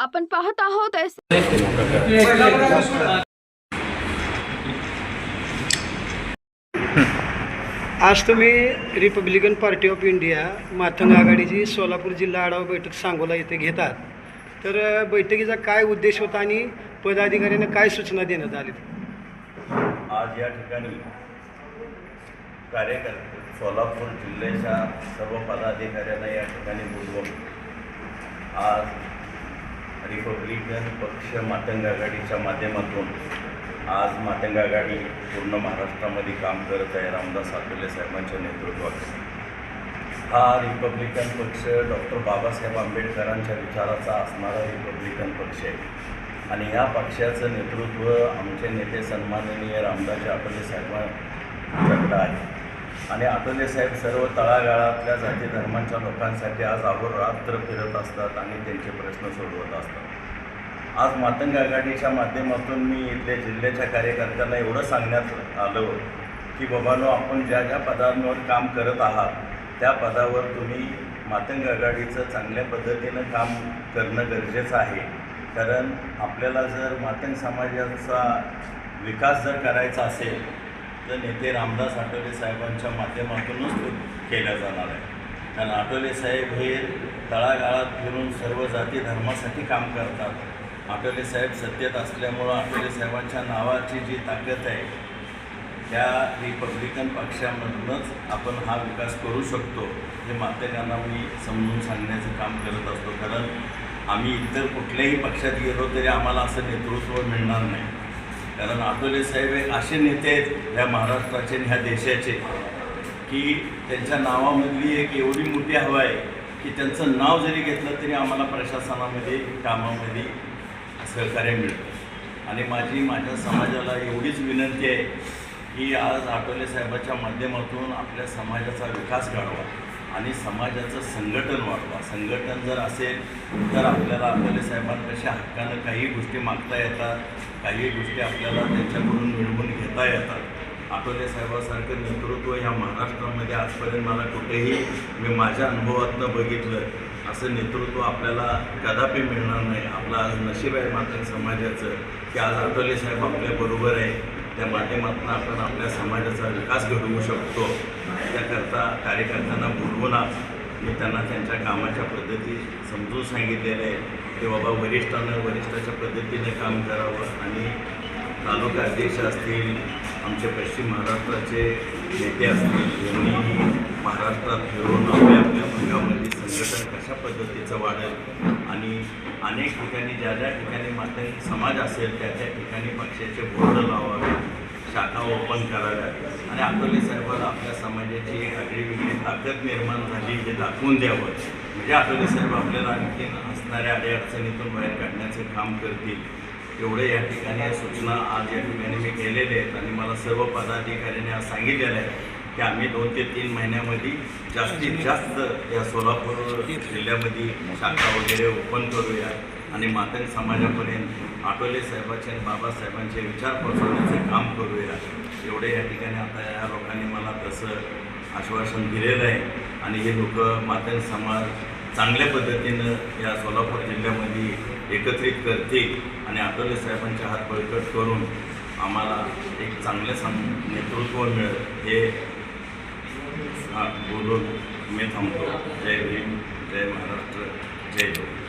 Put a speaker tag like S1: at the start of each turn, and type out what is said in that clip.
S1: आपण पाहत आहोत
S2: आज तुम्ही Republican Party of India Matang आघाडीची सोलापूर जिल्हा आढावा बैठक सांगोला येथे घेतात. तर बैठकीचा काय उद्देश होता आणि पदाधिकाऱ्यांना काय सूचना देण्यात आली?
S3: आज या ठिकाणी कार्यकर्ते सोलापूर जिल्ह्याच्या सर्व पदाधिकाऱ्यांना या ठिकाणी बोलवून आज रिपब्लिकन पक्ष मातंग आघाडीच्या माध्यमातून आज मातंग आघाडी पूर्ण महाराष्ट्रामध्ये काम करत आहे रामदास आठवले साहेबांच्या नेतृत्वात हा रिपब्लिकन पक्ष डॉक्टर बाबासाहेब आंबेडकरांच्या विचाराचा असणारा रिपब्लिकन पक्ष आहे. आणि या पक्षाचं नेतृत्व आमचे नेते सन्माननीय रामदास आठवले साहेबांच्याकडं आहे. आणि आठवले साहेब सर्व तळागाळातल्या जाती धर्मांच्या लोकांसाठी आज रात्र फिरत असतात आणि त्यांचे प्रश्न सोडवत असतात. आज मातंग आघाडीच्या माध्यमातून मी इथल्या जिल्ह्याच्या कार्यकर्त्यांना एवढं सांगण्यात आलं की बाबानो आपण ज्या ज्या पदांवर काम करत आहात त्या पदावर तुम्ही मातंग आघाडीचं चांगल्या पद्धतीनं काम करणं गरजेचं आहे. कारण आपल्याला जर मातंग समाजाचा विकास जर करायचा असेल तर नेते रामदास आठवले साहेबांच्या माध्यमातूनच तो केला जाणार आहे. कारण आठवले साहेब हे तळागाळात फिरून सर्व जाती धर्मासाठी काम करतात. आठवले साहेब सत्तेत असल्यामुळं आठवले साहेबांच्या नावाची जी ताकद आहे त्या रिपब्लिकन पक्षामधूनच आपण हा विकास करू शकतो हे मातेकांना मी समजून सांगण्याचं काम करत असतो. कारण आम्ही इतर कुठल्याही पक्षात गेलो तरी आम्हाला असं नेतृत्व मिळणार नाही. कारण आठवले साहेब हे असे नेते आहेत ह्या महाराष्ट्राचे आणि ह्या देशाचे की त्यांच्या नावामधली एक एवढी मोठी हवा आहे की त्यांचं नाव जरी घेतलं तरी आम्हाला प्रशासनामध्ये कामामध्ये सहकार्य मिळतं. आणि माझी माझ्या समाजाला एवढीच विनंती आहे की आज आठवले साहेबाच्या माध्यमातून आपल्या समाजाचा विकास घडवा. आणि समाजाचं संघटन वाढवा. संघटन जर असेल तर आपल्याला आठवले साहेबांपेक्षा हक्कानं काही गोष्टी मागता येतात काही गोष्टी आपल्याला त्यांच्याकडून मिळवून घेता येतात. आठवले साहेबासारखं नेतृत्व या महाराष्ट्रामध्ये आजपर्यंत मला कुठेही मी माझ्या अनुभवातनं बघितलं असं नेतृत्व आपल्याला कदापि मिळणार नाही. आपलं आज नशीब आहे मात्र समाजाचं की आज आठवले साहेब आपल्याबरोबर आहे. त्या माध्यमातून आपण आपल्या समाजाचा विकास घडवू शकतो. त्याकरता कार्यकर्त्यांना बोलवून मी त्यांना त्यांच्या कामाच्या पद्धती समजून सांगितलेलं आहे की बाबा वरिष्ठांना वरिष्ठाच्या पद्धतीने काम करावं आणि तालुका अध्यक्ष असतील आमचे पश्चिम महाराष्ट्राचे नेते असतील यांनी महाराष्ट्रात फिरून आपल्या आपल्या भागामध्ये संघटन कशा पद्धतीचं वाढेल आणि अनेक ठिकाणी ज्या ज्या ठिकाणी मात्र समाज असेल त्या त्या ठिकाणी पक्षाचे बोर्ड लावावे शाखा ओपन कराव्यात आणि अकोले साहेबांना आपल्या समाजाची एक आगळी वेगळी ताकद निर्माण झाली हे दाखवून द्यावं. म्हणजे अकोले साहेब आपल्याला आणखीन असणाऱ्या अडीअडचणीतून बाहेर काढण्याचं काम करतील. एवढे या ठिकाणी सूचना आज या ठिकाणी मी केलेले आहेत आणि मला सर्व पदाधिकाऱ्यांनी आज सांगितलेलं आहे. की आम्ही दोन ते तीन महिन्यामध्ये जास्तीत जास्त या सोलापूर जिल्ह्यामध्ये शाखा वगैरे ओपन करूया. आणि मातंग समाजापर्यंत आटोले साहेबांचे आणि बाबासाहेबांचे विचार पोचवण्याचे काम करूया. एवढे या ठिकाणी आता या लोकांनी मला तसं आश्वासन दिलेलं आहे. आणि हे लोक मातंग समाज चांगल्या पद्धतीनं या सोलापूर जिल्ह्यामध्ये एकत्रित करतील. आणि आटोले साहेबांचे हात बळकट करून आम्हाला एक चांगलं सम नेतृत्व मिळेल. हे हा, बोलून मी थांबतो. जय भीम जय महाराष्ट्र जय हिंद